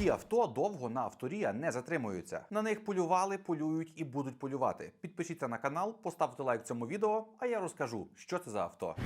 Ці авто довго на авторія не затримуються. На них полювали, полюють і будуть полювати. Підпишіться на канал, поставте лайк цьому відео, а я розкажу, що це за авто.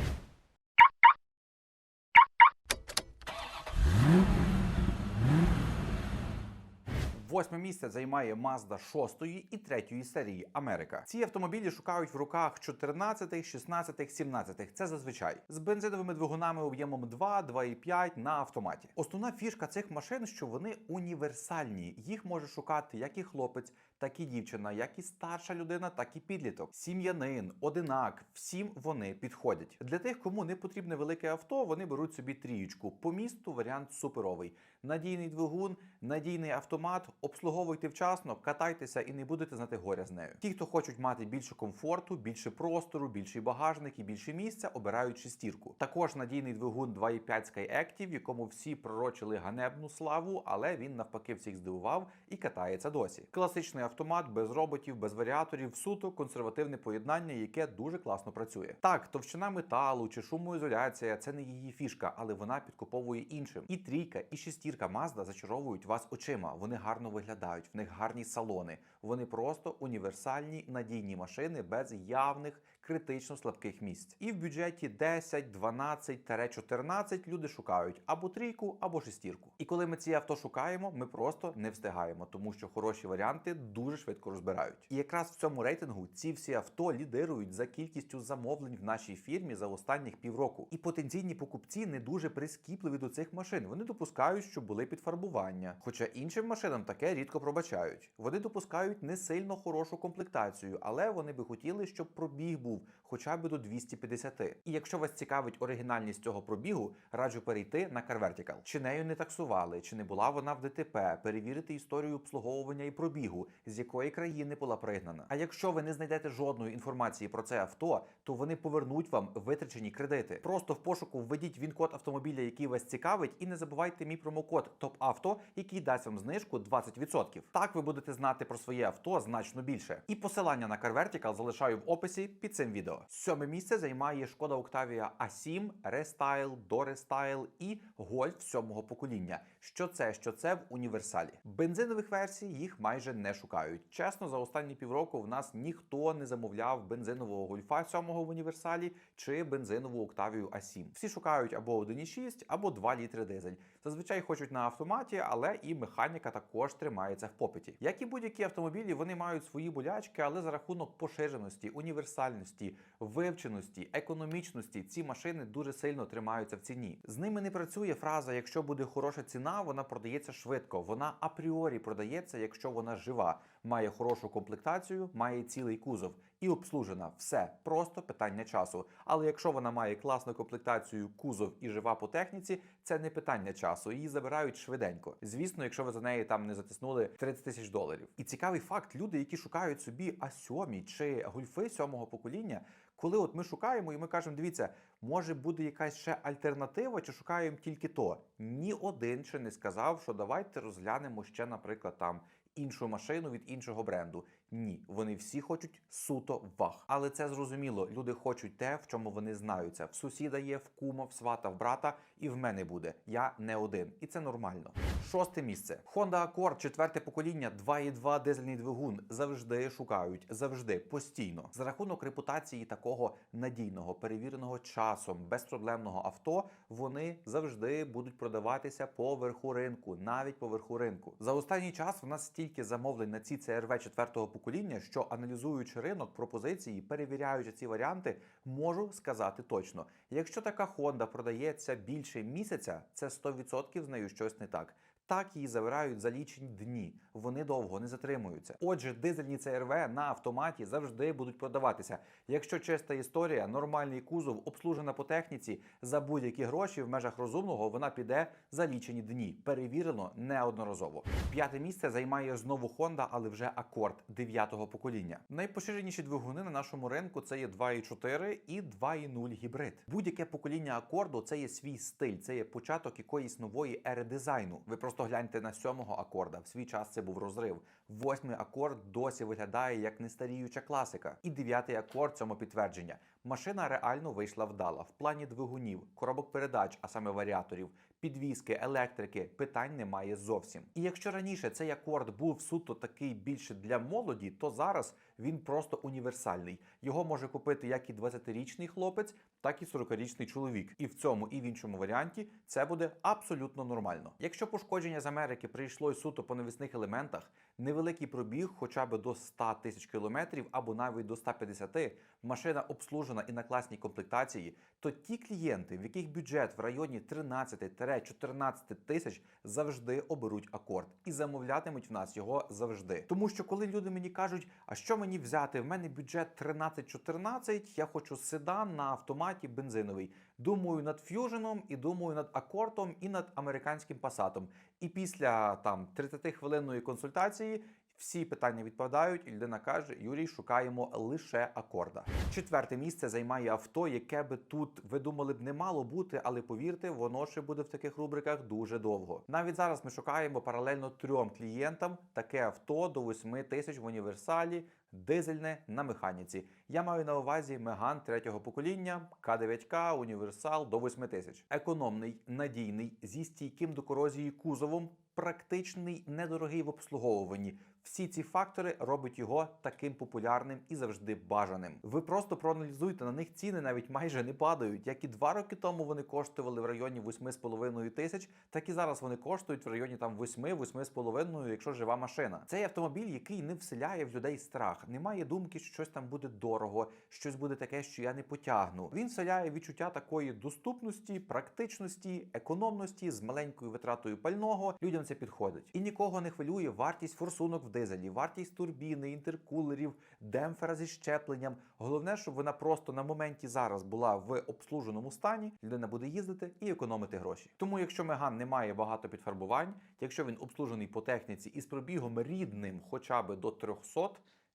Восьме місце займає Mazda 6 і 3 серії Америка. Ці автомобілі шукають в руках 14, 16, 17. Це зазвичай з бензиновими двигунами об'ємом 2, 2,5 на автоматі. Основна фішка цих машин, що вони універсальні. Їх може шукати як і хлопець, так і дівчина, як і старша людина, так і підліток, сім'янин, одинак. Всім вони підходять. Для тих, кому не потрібне велике авто, вони беруть собі трієчку. По місту варіант суперовий. Надійний двигун, надійний автомат. Обслуговуйте вчасно, катайтеся і не будете знати горя з нею. Ті, хто хочуть мати більше комфорту, більше простору, більший багажник і більше місця, обирають шестірку. Також надійний двигун 2.5 Skyactiv, якому всі пророчили ганебну славу, але він навпаки всіх здивував і катається досі. Класичний автомат без роботів, без варіаторів, суто консервативне поєднання, яке дуже класно працює. Так, товщина металу чи шумоізоляція це не її фішка, але вона підкуповує іншим. І трійка, і шестірка Mazda зачаровують вас очима. Вони гарно виглядають, в них гарні салони. Вони просто універсальні надійні машини без явних критично слабких місць. І в бюджеті 10, 12-14 люди шукають або трійку, або шестірку. І коли ми ці авто шукаємо, ми просто не встигаємо, тому що хороші варіанти дуже швидко розбирають. І якраз в цьому рейтингу ці всі авто лідирують за кількістю замовлень в нашій фірмі за останніх півроку. І потенційні покупці не дуже прискіпливі до цих машин. Вони допускають, що були підфарбування. Хоча іншим машинам таке рідко пробачають. Вони допускають не сильно хорошу комплектацію, але вони би хотіли, щоб пробіг був хоча б до 250. І якщо вас цікавить оригінальність цього пробігу, раджу перейти на CarVertical. Чи нею не таксували, чи не була вона в ДТП, перевірити історію обслуговування і пробігу, з якої країни була пригнана. А якщо ви не знайдете жодної інформації про це авто, то вони повернуть вам витрачені кредити. Просто в пошуку введіть він-код автомобіля, який вас цікавить, і не забувайте мій промокод ТОПАВТО, який дасть вам знижку 20%. Так ви будете знати про своє авто значно більше. І посилання на CarVertical залишаю в описі під цим відео. Сьоме місце займає шкода Octavia A7, Restyle, Dorestyle і Golf сьомого покоління. Що це, що це в універсалі. Бензинових версій їх майже не шукають. Чесно, за останні півроку в нас ніхто не замовляв бензинового гольфа сьомого в універсалі чи бензинову Octavia A7. Всі шукають або 1,6, або 2 літри дизель. Зазвичай хочуть на автоматі, але і механіка також тримається в попиті. Як і будь-які автомобілі, вони мають свої болячки, але за рахунок поширеності, універсальності, вивченості, економічності ці машини дуже сильно тримаються в ціні. З ними не працює фраза: якщо буде хороша ціна, вона продається швидко. Вона апріорі продається, якщо вона жива, має хорошу комплектацію, має цілий кузов і обслужена. Все просто питання часу. Але якщо вона має класну комплектацію, кузов і жива по техніці, це не питання часу. Її забирають швиденько. Звісно, якщо ви за неї там не затиснули 30 тисяч доларів. І цікавий факт: люди, які шукають собі А7 чи гольфи сьомого покоління. Коли от ми шукаємо і ми кажемо, дивіться, може буде якась ще альтернатива, чи шукаємо тільки то. Ні один ще не сказав, що давайте розглянемо ще, наприклад, там іншу машину від іншого бренду. Ні, вони всі хочуть суто вах. Але це зрозуміло. Люди хочуть те, в чому вони знаються. В сусіда є, в кума, в свата, в брата, і в мене буде. Я не один, і це нормально. Шосте місце. Honda Accord, четверте покоління, 2.2 дизельний двигун. Завжди шукають, завжди, постійно. За рахунок репутації такого надійного, перевіреного часом, безпроблемного авто, вони завжди будуть продаватися по верху ринку, навіть по верху ринку. За останній час в нас стільки замовлень на ці CRV четвертого покоління, що аналізуючи ринок пропозиції, перевіряючи ці варіанти, можу сказати точно: якщо така Honda продається більше місяця, це 100% з нею щось не так. Так її забирають за лічені дні. Вони довго не затримуються. Отже, дизельні ЦРВ на автоматі завжди будуть продаватися. Якщо чиста історія, нормальний кузов, обслужена по техніці за будь-які гроші в межах розумного, вона піде за лічені дні. Перевірено неодноразово. П'яте місце займає знову Honda, але вже Accord 9-го покоління. Найпоширеніші двигуни на нашому ринку це є 2.4 і 2.0 гібрид. Будь-яке покоління акорду це є свій стиль, це є початок якоїсь нової ери дизайну. Ви просто гляньте на сьомого акорда. В свій час це був розрив. Восьмий акорд досі виглядає як нестаріюча класика. І дев'ятий акорд цьому підтвердження. Машина реально вийшла вдала в плані двигунів, коробок передач, а саме варіаторів. Підвіски, електрики питань немає зовсім. І якщо раніше цей акорд був суто такий більше для молоді, то зараз він просто універсальний. Його може купити як і 20-річний хлопець, так і 40-річний чоловік. І в цьому і в іншому варіанті це буде абсолютно нормально. Якщо пошкодження з Америки прийшло й суто по навісних елементах, невеликий пробіг, хоча б до 100 тисяч кілометрів або навіть до 150, машина обслужена і на класній комплектації, то ті клієнти, в яких бюджет в районі 13-14 тисяч, завжди оберуть акорд і замовлятимуть в нас його завжди. Тому що коли люди мені кажуть, а що мені взяти? В мене бюджет 13-14, я хочу седан на автоматі бензиновий. Думаю над ф'юженом і думаю над акордом і над американським пасатом. І після там 30-хвилинної консультації всі питання відпадають, і людина каже: Юрій, шукаємо лише акорда. Четверте місце займає авто, яке би тут ви думали б не мало бути, але повірте, воно ще буде в таких рубриках дуже довго. Навіть зараз ми шукаємо паралельно трьом клієнтам таке авто до 8 тисяч в універсалі. Дизельне на механіці. Я маю на увазі Меган третього покоління, К9К, універсал до 8 тисяч. Економний, надійний, зі стійким до корозії кузовом, практичний, недорогий в обслуговуванні. Всі ці фактори роблять його таким популярним і завжди бажаним. Ви просто проаналізуйте на них ціни навіть майже не падають. Як і два роки тому вони коштували в районі 8,5 тисяч, так і зараз вони коштують в районі там 8-8,5, якщо жива машина. Цей автомобіль, який не вселяє в людей страх, немає думки, що щось там буде дорого, щось буде таке, що я не потягну. Він вселяє відчуття такої доступності, практичності, економності з маленькою витратою пального. Людям це підходить. І нікого не хвилює вартість форсунок в дизелі, вартість турбіни, інтеркулерів, демпфера зі щепленням. Головне, щоб вона просто на моменті зараз була в обслуженому стані. Людина буде їздити і економити гроші. Тому, якщо Меган не має багато підфарбувань, якщо він обслужений по техніці і з пробігом рідним, хоча б до 300,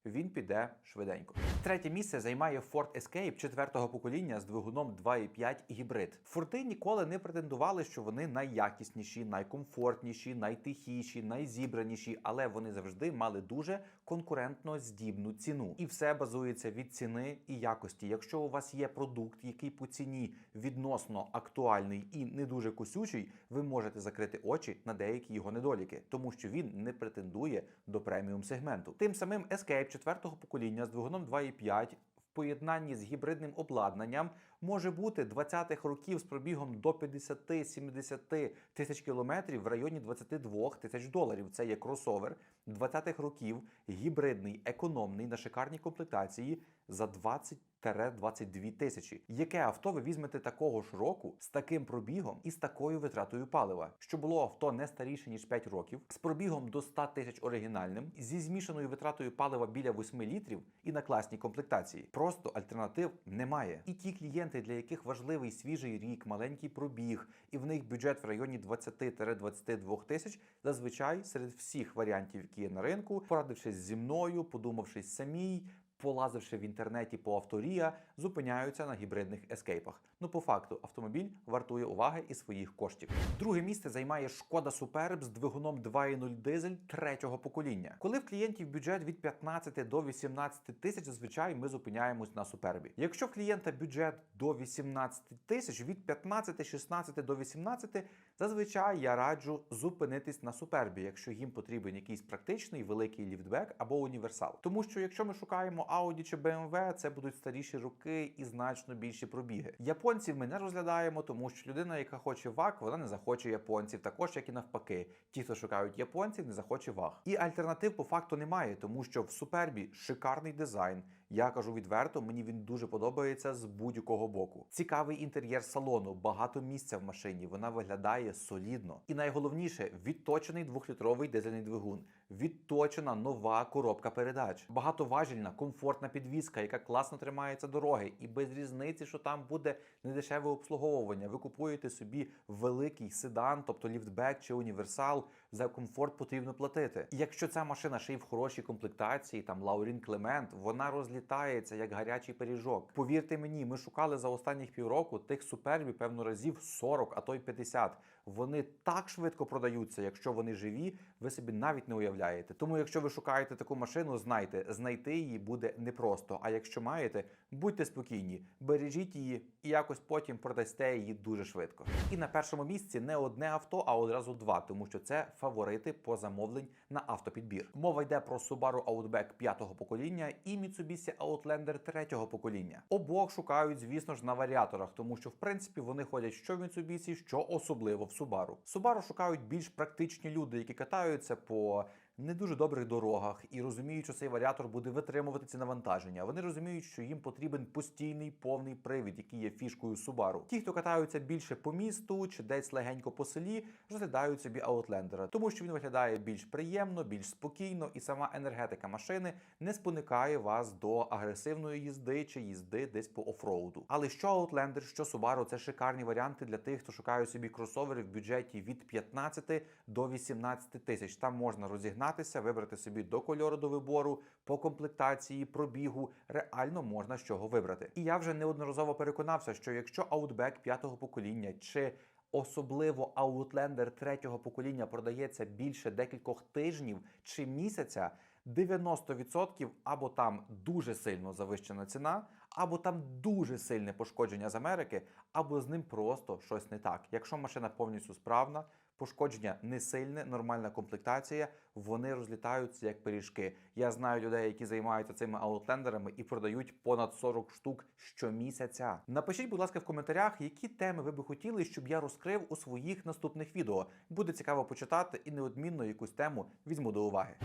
він піде швиденько. Третє місце займає Ford Escape четвертого покоління з двигуном 2.5 гібрид. Форти ніколи не претендували, що вони найякісніші, найкомфортніші, найтихіші, найзібраніші, але вони завжди мали дуже конкурентно здібну ціну. І все базується від ціни і якості. Якщо у вас є продукт, який по ціні відносно актуальний і не дуже косючий, ви можете закрити очі на деякі його недоліки, тому що він не претендує до преміум сегменту. Тим самим Escape четвертого покоління з двигуном 2.5 в поєднанні з гібридним обладнанням може бути 20-х років з пробігом до 50-70 тисяч кілометрів в районі 22 тисяч доларів. Це є кросовер 20-х років, гібридний, економний на шикарній комплектації за 20 22 тисячі. Яке авто ви візьмете такого ж року з таким пробігом і з такою витратою палива? Що було авто не старіше ніж 5 років, з пробігом до 100 тисяч оригінальним, зі змішаною витратою палива біля 8 літрів і на класній комплектації. Просто альтернатив немає. І ті клієнти, для яких важливий свіжий рік, маленький пробіг, і в них бюджет в районі 20-22 тисяч, зазвичай серед всіх варіантів, які є на ринку, порадившись зі мною, подумавшись самій. Полазивши в інтернеті по авторія, зупиняються на гібридних ескейпах. Ну, по факту, автомобіль вартує уваги і своїх коштів. Друге місце займає шкода Superb з двигуном 2.0 дизель третього покоління. Коли в клієнтів бюджет від 15 до 18 тисяч, зазвичай ми зупиняємось на супербі. Якщо в клієнта бюджет до 18 тисяч, від 15, 16 до 18, зазвичай я раджу зупинитись на супербі, якщо їм потрібен якийсь практичний великий ліфтбек або універсал. Тому що якщо ми шукаємо Audi чи BMW, це будуть старіші роки і значно більші пробіги. Японців ми не розглядаємо, тому що людина, яка хоче ВАК, вона не захоче японців, також як і навпаки. Ті, хто шукають японців, не захоче ВАГ. І альтернатив по факту немає, тому що в супербі шикарний дизайн. Я кажу відверто, мені він дуже подобається з будь-якого боку. Цікавий інтер'єр салону, багато місця в машині. Вона виглядає солідно. І найголовніше відточений двохлітровий дизельний двигун, відточена нова коробка передач, багатоважільна, комфортна підвізка, яка класно тримається дороги, і без різниці, що там буде недешеве обслуговування. Ви купуєте собі великий седан, тобто ліфтбек чи універсал За комфорт потрібно платити. І якщо ця машина ще й в хорошій комплектації, там Лаурін Клемент, вона розлітається як гарячий пиріжок. Повірте мені, ми шукали за останніх півроку тих супербів, певно, разів 40, а то й 50. Вони так швидко продаються, якщо вони живі, ви собі навіть не уявляєте. Тому, якщо ви шукаєте таку машину, знайте, знайти її буде непросто. А якщо маєте, будьте спокійні, бережіть її і якось потім продасте її дуже швидко. І на першому місці не одне авто, а одразу два, тому що це фаворити по замовлень на автопідбір. Мова йде про Subaru Outback п'ятого покоління і Mitsubishi Outlander третього покоління. Обох шукають, звісно ж, на варіаторах, тому що в принципі вони ходять що в Mitsubishi, що особливо в Subaru. Subaru шукають більш практичні люди, які катаються по не дуже добрих дорогах і розуміють, що цей варіатор буде витримувати ці навантаження. Вони розуміють, що їм потрібен постійний повний привід, який є фішкою Subaru. Ті, хто катаються більше по місту чи десь легенько по селі, розглядають собі Outlander, тому що він виглядає більш приємно, більш спокійно, і сама енергетика машини не споникає вас до агресивної їзди чи їзди десь по офроуду. Але що Outlander, що Subaru – це шикарні варіанти для тих, хто шукає собі кросовери в бюджеті від 15 до 18 тисяч. Там можна розігнатися, вибрати собі до кольору до вибору, по комплектації, пробігу. Реально можна з чого вибрати. І я вже неодноразово переконався, що якщо Outback п'ятого покоління чи Особливо Outlander третього покоління продається більше декількох тижнів чи місяця. 90% або там дуже сильно завищена ціна, або там дуже сильне пошкодження з Америки, або з ним просто щось не так. Якщо машина повністю справна, пошкодження не сильне, нормальна комплектація, вони розлітаються як пиріжки. Я знаю людей, які займаються цими аутлендерами і продають понад 40 штук щомісяця. Напишіть, будь ласка, в коментарях, які теми ви би хотіли, щоб я розкрив у своїх наступних відео. Буде цікаво почитати і неодмінно якусь тему візьму до уваги.